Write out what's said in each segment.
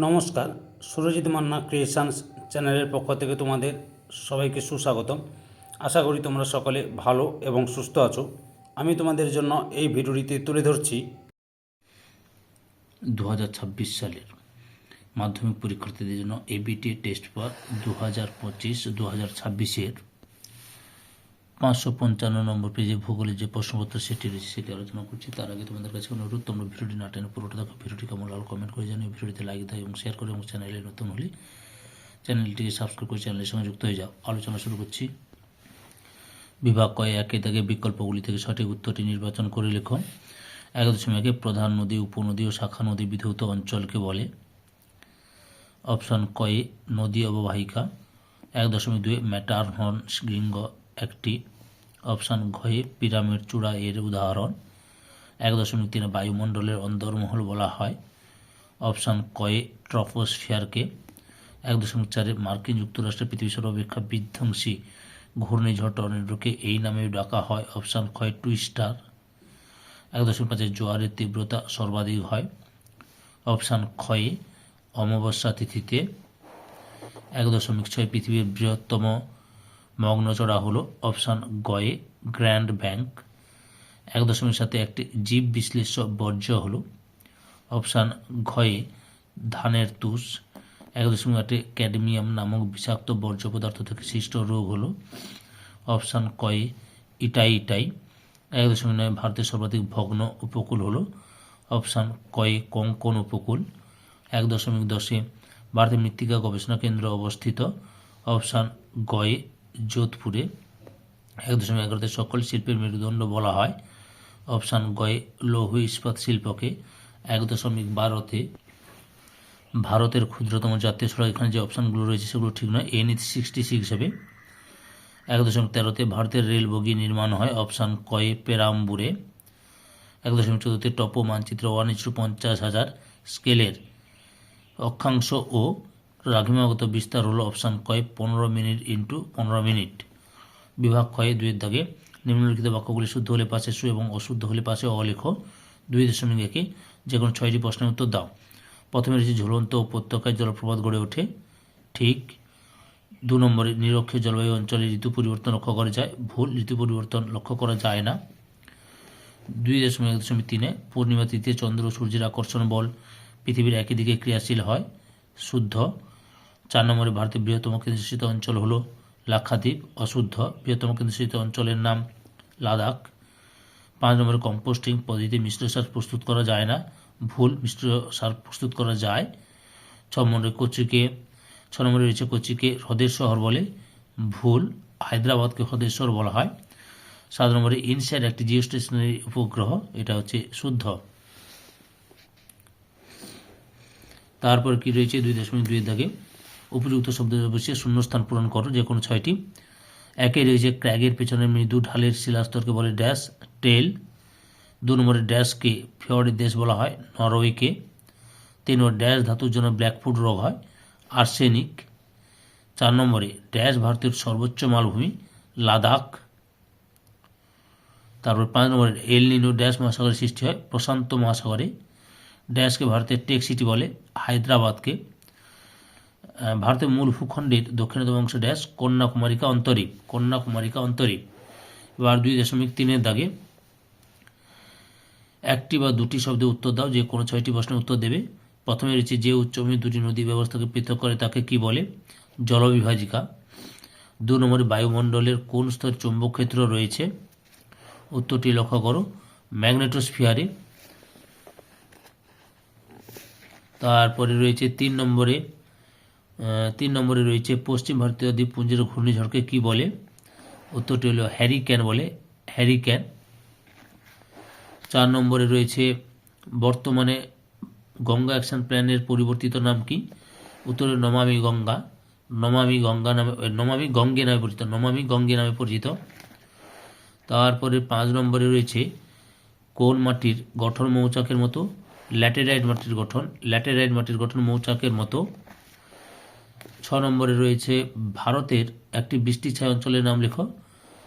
নমস্কার, সুরজিৎ মান্না ক্রিয়েশনস চ্যানেলের পক্ষ থেকে তোমাদের সবাইকে সুস্বাগতম। আশা করি তোমরা সকলে ভালো এবং সুস্থ আছো। আমি তোমাদের জন্য এই ভিডিওটিতে তুলে ধরছি দু হাজার ছাব্বিশ সালের মাধ্যমিক পরীক্ষার্থীদের জন্য এবিটি টেস্ট পেপার দু হাজার পঁচিশ দু হাজার ছাব্বিশের পাঁচশো পঞ্চান্ন নম্বর পেজে ভূগোলের যে প্রশ্নপত্র সেটি রয়েছে, সেটি আলোচনা করছি। তার আগে তোমাদের কাছে অনুরোধ, তোমরা ভিডিওটি না টেনে পুরোটা দেখো, ভিডিওটি কেমন লাল কমেন্ট করে জানিয়ে ভিডিওতে লাইক দাও এবং শেয়ার করো এবং চ্যানেলে নতুন হলে চ্যানেলটিকে সাবস্ক্রাইব করে চ্যানেলের সঙ্গে যুক্ত হয়ে যাও। আলোচনা শুরু করছি। বিভাগ কয়ে একে দাগে বিকল্পগুলি থেকে সঠিক উত্তরটি নির্বাচন করে লেখো। এক দশমিক প্রধান নদী, উপনদী ও শাখা নদী বিধৌত অঞ্চলকে বলে। অপশন কয়ে নদী অববাহিকা। এক দশমিক দুই ম্যাটারহর্ন শৃঙ্গ একটি অপশান ঘয়ে পিরামিড চূড়া এর উদাহরণ। এক দশমিক তিনে বায়ুমণ্ডলের অন্দরমহল বলা হয়। অপশান কয়ে ট্রপোস্ফিয়ারকে এক দশমিক চারে মার্কিন যুক্তরাষ্ট্রের পৃথিবী সর্বাপেক্ষা বিধ্বংসী ঘূর্ণিঝড় টর্নেডোকে এই নামে ডাকা হয়। অপশান ক্ষয় টুইস্টার। এক দশমিক পাঁচে জোয়ারের তীব্রতা সর্বাধিক হয়। অপশান ক্ষয়ে অমাবস্যা তিথিতে এক দশমিক ছয় পৃথিবীর বৃহত্তম মগ্নচড়া হলো অপশান গয়ে, গ্র্যান্ড ব্যাংক। এক দশমিক সাথে একটি জীব বিশ্লেষ্য বর্জ্য হলো। অপশান ঘয়ে, ধানের তুষ। এক দশমিক আটে ক্যাডমিয়াম নামক বিষাক্ত বর্জ্য পদার্থ থেকে সৃষ্ট রোগ হলো। অপশান কয়ে, ইটাই ইটাই। এক দশমিক নয় ভারতের সর্বাধিক ভগ্ন উপকূল হলো। অপশান কয়ে, কঙ্কন উপকূল। এক দশমিক দশে ভারতের মৃত্তিকা গবেষণা কেন্দ্র অবস্থিত। অপশান গয়ে যোধপুরে এক দশমিক এগারোতে সকল শিল্পের মেরুদণ্ড বলা হয়। অপশান গয়ে লৌহ ইস্পাত শিল্পকে এক দশমিক বারোতে ভারতের ক্ষুদ্রতম জাতীয় সড়ক। এখানে যে অপশানগুলো রয়েছে সেগুলো ঠিক নয়। এন ইথ সিক্সটি সিক্স হবে এক দশমিক তেরোতে ভারতের রেল বগি নির্মাণ হয়। অপশান কয়ে পেরাম্বুরে এক দশমিক চোদ্দোতে টপো মানচিত্র ওয়ান ইস্টু পঞ্চাশ হাজার স্কেলের অক্ষাংশ ও রাঘিমাগত বিস্তার হলো অপশান কয়, পনেরো মিনিট ইন্টু পনেরো মিনিট। বিভাগ ক্ষয়ে দুইয়ের দাগে নিম্নলিখিত বাক্যগুলি শুদ্ধ হলে পাশে সু এবং অশুদ্ধ হলে পাশে অলেখ। দুই দশমিক একে যে কোনো ছয়টি প্রশ্নের উত্তর দাও। প্রথমে রয়েছে ঝুলন্ত উপত্যকায় জলপ্রপাত গড়ে ওঠে। ঠিক দু নম্বরে, নিরক্ষীয় জলবায়ু অঞ্চলে ঋতু পরিবর্তন লক্ষ্য করা যায়। ভুল, ঋতু পরিবর্তন লক্ষ্য করা যায় না। দুই দশমিক এক দশমিক তিনে, পূর্ণিমা, তৃতীয় চন্দ্র, সূর্যের আকর্ষণ বল। পৃথিবীর একই দিকে ক্রিয়াশীল হয়। শুদ্ধ। চার নম্বরে ভারতের বৃহত্তম কেন্দ্রশাসিত অঞ্চল হলো লাক্ষাদ্বীপ, অশুদ্ধ। বৃহত্তম কেন্দ্রশাসিত অঞ্চলের নাম লাদাখ। পাঁচ নম্বরে কম্পোস্টিং পদ্ধতিতে মিশ্র সার প্রস্তুত করা যায় না। ভুল মিশ্র সার প্রস্তুত করা যায়। ছ নম্বরে কোচিকে, ছ নম্বরে রয়েছে কোচিকে হ্রদের শহর বলে ভুল, হায়দ্রাবাদকে হ্রদের শহর বলা হয়। সাত নম্বরে ইনস্যাট একটি জিও স্টেশনারি উপগ্রহ, এটা হচ্ছে শুদ্ধ। তারপর কি রয়েছে দুই দশমিক দুই দাগে? উপযুক্ত শব্দ বসিয়ে শূন্যস্থান পূরণ করো, যে কোনো ছয়টি। একে রয়েছে ক্র্যাগের পেছনে মৃদু ঢালের শিলাস্তরকে বলে ড্যাশ টেল। দু নম্বরে ড্যাশকে ফিওরের দেশ বলা হয়, নরওয়েকে। তিন নম্বর ড্যাশ ধাতুর জন্য ব্ল্যাকফুট রোগ হয়, আর্সেনিক। চার নম্বরে ড্যাশ ভারতের সর্বোচ্চ মালভূমি, লাদাখ। তারপর পাঁচ নম্বরে এল নিনো ড্যাশ মহাসাগরের সৃষ্টি হয়, প্রশান্ত মহাসাগরে। ড্যাশকে ভারতের টেক সিটি বলে, হায়দ্রাবাদকে। ভারতের মূল ভূখণ্ডের দক্ষিণতম অংশ ড্যাশ কন্যাকুমারিকা অন্তরীপ কন্যাকুমারিকা অন্তরীপ। এবার দুই দশমিক তিনের দাগে একটি বা দুটি শব্দে উত্তর দাও, যে কোনো ছয়টি প্রশ্নের উত্তর দেবে। প্রথমে রয়েছে, যে উচ্চভূমি দুটি নদী ব্যবস্থাকে পৃথক করে, তাকে কি বলে? জলবিভাজিকা। দু নম্বরে, বায়ুমণ্ডলের কোন স্তর চৌম্বক ক্ষেত্র রয়েছে? উত্তরটি লক্ষ্য করো, ম্যাগনেটোস্ফিয়ারে। তারপরে রয়েছে, তিন নম্বরে তিন নম্বরে রয়েছে, পশ্চিম ভারতীয় দ্বীপপুঞ্জের ঘূর্ণিঝড়কে কি বলে? উত্তরটি হলো হ্যারিক্যান বলে হ্যারিক্যান চার নম্বরে রয়েছে, বর্তমানে গঙ্গা অ্যাকশন প্ল্যানের পরিবর্তিত নাম কি? উত্তরে নমামি গঙ্গা। নমামি গঙ্গা নামে নমামি গঙ্গে নামে পরিচিত, নমামি গঙ্গে নামে পরিচিত। তারপরে পাঁচ নম্বরে রয়েছে, কোন মাটির গঠন মৌচাকের মতো? ল্যাটেরাইট মাটির গঠন, ল্যাটেরাইট মাটির গঠন মৌচাকের মতো। ছ নম্বরে রয়েছে ভারতের একটি বৃষ্টি ছায় অঞ্চলের নাম লেখো।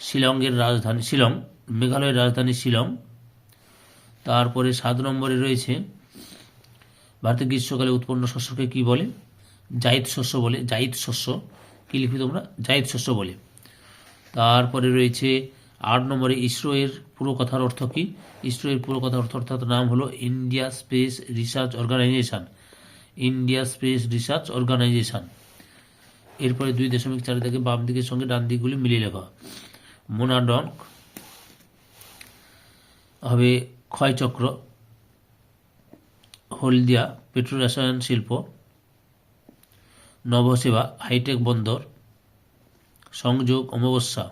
শিলংয়ের রাজধানী, শিলং, মেঘালয়ের রাজধানী শিলং। তারপরে সাত নম্বরে রয়েছে ভারতে গ্রীষ্মকালে উৎপন্ন শস্যকে কি বলে? জায়িদ শস্য বলে, জায়িদ শস্য। কি লিখবি তোমরা? জায়িদ শস্য বলে। তারপরে রয়েছে আট নম্বরে ইসরো এর পুরো কথার অর্থ কি? ইসরো এর পুরো কথার অর্থ অর্থাৎ নাম হলো India space research organisation. India space research organisation. এরপরে দুই দশমিক চার থেকে বাম দিকের সঙ্গে ডান দিকগুলি মিলিয়ে লেখা। মোনাডক হবে ক্ষয়চক্র হলদিয়া পেট্রোরসায়ন শিল্প, নবসেবা, হাইটেক বন্দর, সংযোগ অমাবস্যা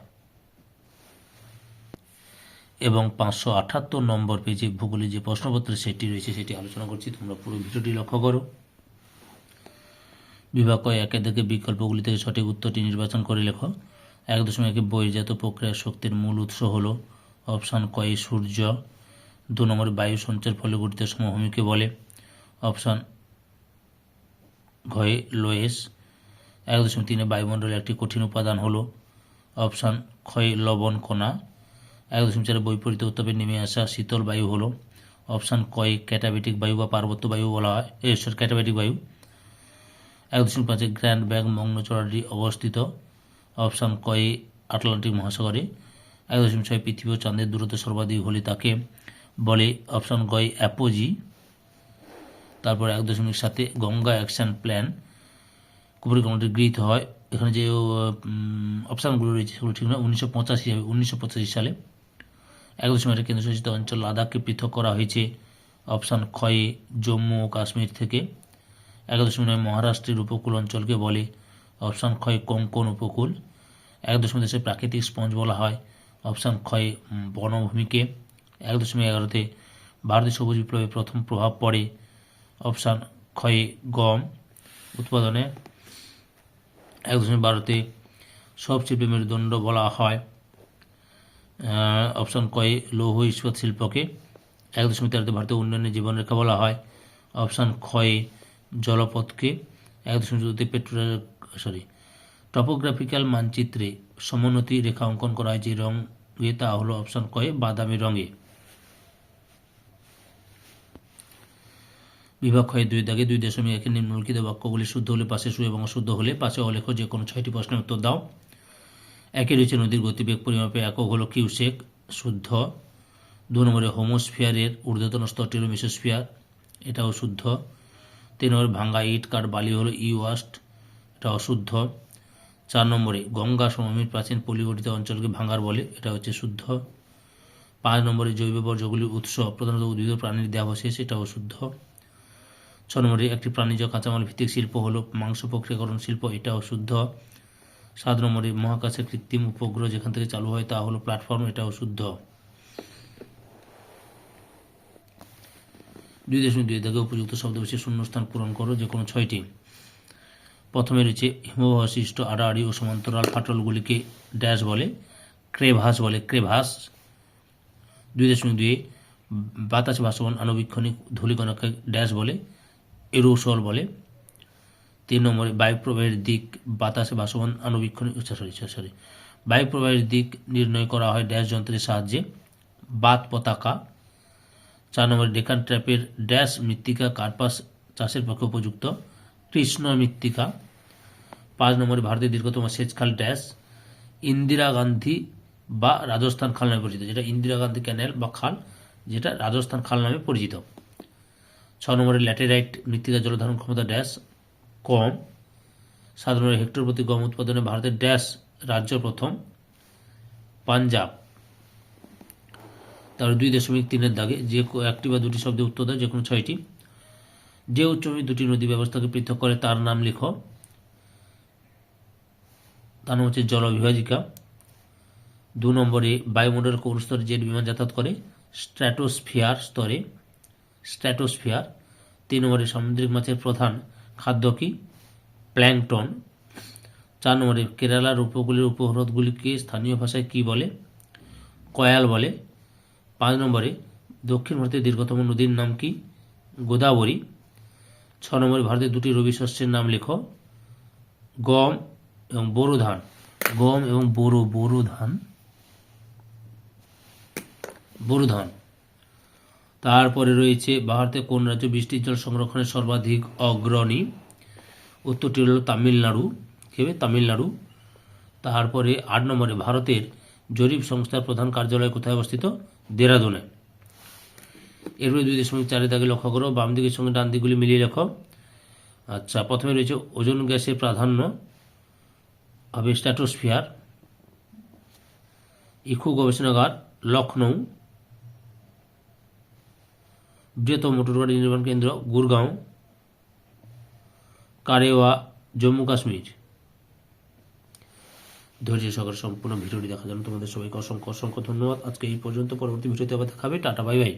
এবং পাঁচশো আটাত্তর নম্বর পেজে ভূগোলে যে প্রশ্নপত্র সেটি রয়েছে, সেটি আলোচনা করছি। তোমরা পুরো ভিডিওটি লক্ষ্য করো। বিভাগ একে থেকে বিকল্পগুলি থেকে সঠিক উত্তরটি নির্বাচন করে লেখ। এক দশমিক বহির্জাত প্রক্রিয়া শক্তির মূল উৎস হল অপশান কয় সূর্য। দু নম্বরে বায়ু সঞ্চার ফলে গঠিত সমভূমিকে বলে? অপশান ঘয়ে লোয়েস। এক দশমিক তিনে বায়ুমণ্ডলের একটি কঠিন উপাদান হলো। অপশান ক্ষয় লবণ কণা। এক দশমিক চারে বৈপরীত উত্তাপে নেমে আসা শীতল বায়ু হলো। অপশান কয় ক্যাটাবেটিক বায়ু বা পার্বত্য বায়ু বলা হয়। ক্যাটাবেটিক বায়ু। এক দশমিক পাঁচে গ্র্যান্ড ব্যাগ মগ্নচড়াটি অবস্থিত। অপশান কয়ে আটলান্টিক মহাসাগরে। এক দশমিক ছয় পৃথিবী ও চাঁদের দূরত্ব সর্বাধিক হলে তাকে বলে অপশান গয় অ্যাপোজি। তারপর এক দশমিক সাতে গঙ্গা অ্যাকশন প্ল্যান। পরিকল্পনাটি গৃহীত হয়। এখানে যে অপশানগুলো রয়েছে সেগুলো ঠিক নয় উনিশশো পঁচাশি হবে উনিশশো পঁচাশি সালে। এক দশমিক আটে কেন্দ্রশাসিত অঞ্চল লাদাখকে পৃথক করা হয়েছে। অপশান ক্ষয়ে জম্মু ও কাশ্মীর থেকে। এক দশমিক নয় মহারাষ্ট্রের উপকূল অঞ্চলকে বলে। অপশান ক্ষয় কোঙ্কন উপকূল? এক দশমিক দেশে প্রাকৃতিক স্পঞ্জ বলা হয়। অপশান ক্ষয় বনভূমিকে এক দশমিক এগারোতে ভারতীয় সবুজ বিপ্লবের প্রথম প্রভাব পড়ে। অপশান ক্ষয়ে গম উৎপাদনে এক দশমিক বারোতে সব শিল্পে মেরুদণ্ড বলা হয়। অপশান কয়ে লৌহ ইস্পাত শিল্পকে এক দশমিক তেরোতে ভারতীয় উন্নয়নের জীবনরেখা বলা হয়। অপশান ক্ষয়ে জলপথকে এক দশমিক পেট্রো সরি টপোগ্রাফিক্যাল মানচিত্রে সমোন্নতি রেখা অঙ্কন করা হয় যে রঙে, তা হলো অপশান কয়ে বাদামি রঙে। বিভাগ ক্ষয়ে দুই দাগে দুই দশমিক একে নিম্নলিখিত বাক্যগুলি শুদ্ধ হলে পাশে শু এবং অশুদ্ধ হলে পাশে অলেখ যে কোনো ছয়টি প্রশ্নের উত্তর দাও। একে রয়েছে নদীর গতিবেগ পরিমাপে একক হলো কিউসেক, শুদ্ধ। দু নম্বরে হোমোস্ফিয়ারের ঊর্ধ্বতন স্তরটি হলো মিসোস্ফিয়ার, এটাও শুদ্ধ। তিন নম্বরে ভাঙ্গা ইট কাঠ বালি হলো ইওয়াস্ট এটা অশুদ্ধ। চার নম্বরে, গঙ্গা সমভূমির প্রাচীন পলিগঠিত অঞ্চলকে ভাঙ্গার বলে, এটা হচ্ছে শুদ্ধ। পাঁচ নম্বরে, জৈব বর্জ্যগুলির উৎস, প্রধানত উদ্ভিদ প্রাণীর দেহাবশেষ এটা অশুদ্ধ। ছ নম্বরে, একটি প্রাণীজ কাঁচামাল ভিত্তিক শিল্প হলো মাংস প্রক্রিয়াকরণ শিল্প, এটা অশুদ্ধ। সাত নম্বরে, মহাকাশের কৃত্রিম উপগ্রহ যেখান থেকে চালু হয় তা হলো প্ল্যাটফর্ম এটা অশুদ্ধ দুই দশমিক দুই থেকে উপযুক্ত শব্দবেশী শূন্যস্থান পূরণ করো, যে কোনো ছয়টি। প্রথমে রয়েছে হিমবাহশিষ্ট, আড়াআড়ি ও সমান্তরাল ফাটলগুলিকে ড্যাশ বলে, ক্রেভাস বলে, ক্রেভাস। দুই দশমিক দুই বাতাসে ভাসমান আণুবীক্ষণিক ধূলিকণাকে ড্যাশ বলে, এরোসল বলে। তিন নম্বরে বায়ু প্রবাহের দিক, বাতাসে ভাসমান আণুবীক্ষণিক সরি সরি বায়ু প্রবাহের দিক নির্ণয় করা হয় ড্যাশ যন্ত্রের সাহায্যে। বাত পতাকা চার নম্বরে ডেকান ট্র্যাপের ড্যাশ মৃত্তিকা কার্পাস চাষের পক্ষে উপযুক্ত। কৃষ্ণ মৃত্তিকা। পাঁচ নম্বরে ভারতের দীর্ঘতম সেচ খাল ড্যাশ, ইন্দিরা গান্ধী বা রাজস্থান খাল নামে পরিচিত, যেটা ইন্দিরা গান্ধী ক্যানেল বা খাল, যেটা রাজস্থান খাল নামে পরিচিত। ছ নম্বরে ল্যাটেরাইট মৃত্তিকা জলধারণ ক্ষমতা ড্যাশ কম নম্বরে হেক্টর প্রতি গম উৎপাদনে ভারতের ড্যাশ রাজ্য প্রথম, পাঞ্জাব। তারপরে দুই দশমিক তিনের দাগে যে একটি বা দুটি শব্দে উত্তর দেয় যে কোনো ছয়টি। যে উচ্চভূমি দুটি নদী ব্যবস্থাকে পৃথক করে, তার নাম লিখো। তার নাম হচ্ছে জলবিভাজিকা। দু নম্বরে, বায়ুমণ্ডল কোন স্তরে জেট বিমান যাতায়াত করে, স্ট্র্যাটোস্ফিয়ার স্তরে, স্ট্র্যাটোস্ফিয়ার। তিন নম্বরে, সামুদ্রিক মাছের প্রধান খাদ্য কি? প্ল্যাংটন। চার নম্বরে, কেরালার উপকূলের উপহ্রদগুলিকে স্থানীয় ভাষায় কি বলে? কয়াল বলে। পাঁচ নম্বরে দক্ষিণ ভারতের দীর্ঘতম নদীর নাম কি? গোদাবরী। ছ নম্বরে ভারতের দুটি রবি শস্যের নাম লেখো। গম এবং বোরো ধান। গম এবং বোরো বোরো ধান। বোরো ধান। তারপরে রয়েছে ভারতে কোন রাজ্য বৃষ্টির জল সংরক্ষণে সর্বাধিক অগ্রণী? উত্তরটি হল তামিলনাড়ু। কি হবে? তামিলনাড়ু। তারপরে আট নম্বরে ভারতের জরিপ সংস্থার প্রধান কার্যালয় কোথায় অবস্থিত? দেরাদুনে। এরপরে দুই দশমিক চারে দাগে লক্ষ্য করো, বাম দিকের সঙ্গে ডান দিকগুলি মিলিয়ে লেখো। আচ্ছা প্রথমে রয়েছে ওজন গ্যাসের প্রাধান্য, হবে স্ট্যাটোস্ফিয়ার। ইকো গবেষণাগার লখনৌ বৃহত্তম মোটরগাড়ি নির্মাণ কেন্দ্র, গুরগাঁও। কারেওয়া, জম্মু কাশ্মীর। ধৈর্য সহকারে সম্পূর্ণ ভিডিওটি দেখার জন্য তোমাদের সবাইকে অসংখ্য অসংখ্য ধন্যবাদ। আজকে এই পর্যন্ত পরবর্তী ভিডিওতে আবার দেখাবে। Tata, bye bye.